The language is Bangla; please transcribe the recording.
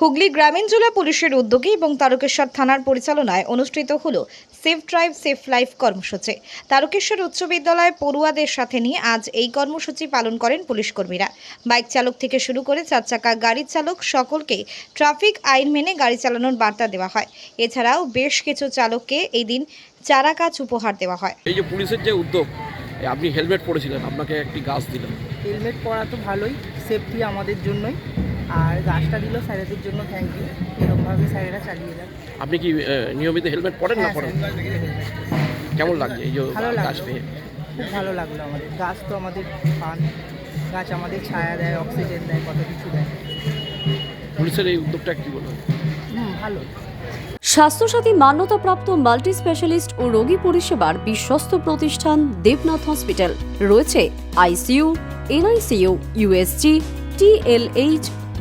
হুগলি গ্রামীণ জেলা পুলিশের উদ্যোগে এবং তারকেশ্বর থানার পরিচালনায় অনুষ্ঠিত হলো সেফ ড্রাইভ সেফ লাইফ কর্মসূচি। তারকেশ্বর উচ্চ বিদ্যালয় পড়ুয়াদের সাথে নিয়ে আজ এই কর্মসূচি পালন করেন পুলিশ কর্মীরা বাইক চালক থেকে শুরু করে চার চাকা গাড়ির চালক সকলকে ট্রাফিক আইন মেনে গাড়ি চালানোর বার্তা দেওয়া হয়। এছাড়াও বেশ কিছু চালককে এই দিন চারা গাছ উপহার দেওয়া হয়। এই যে পুলিশের যে উদ্যোগ আপনি হেলমেট পরেছিলেন আপনাকে একটি গাছ দিলেন। হেলমেট পরা তো ভালোই সেফটি আমাদের জন্যই। আর গাছটা দিল স্যারেদের জন্য থ্যাংক ইউ এরকমভাবে স্যারেরা চালিয়ে যান আপনি কি নিয়মিত হেলমেট পরেন না হ্যাঁ, পরেন? কেমন লাগছে এই যে গাছ পেয়ে খুব ভালো লাগল আমাদের। গাছ তো আমাদের পান। গাছ আমাদের ছায়া দেয় অক্সিজেন দেয় কত কিছু দেয়। পুলিশের এই উদ্যোগটা কি বলবেন? হুম ভালো। স্বাস্থ্যসাথী মান্যতাপ্রাপ্ত মাল্টি স্পেশালিস্ট ও রোগী পরিষেবার বিশ্বস্ত প্রতিষ্ঠান দেবনাথ হসপিটাল। রয়েছে ICU NICU USG TLH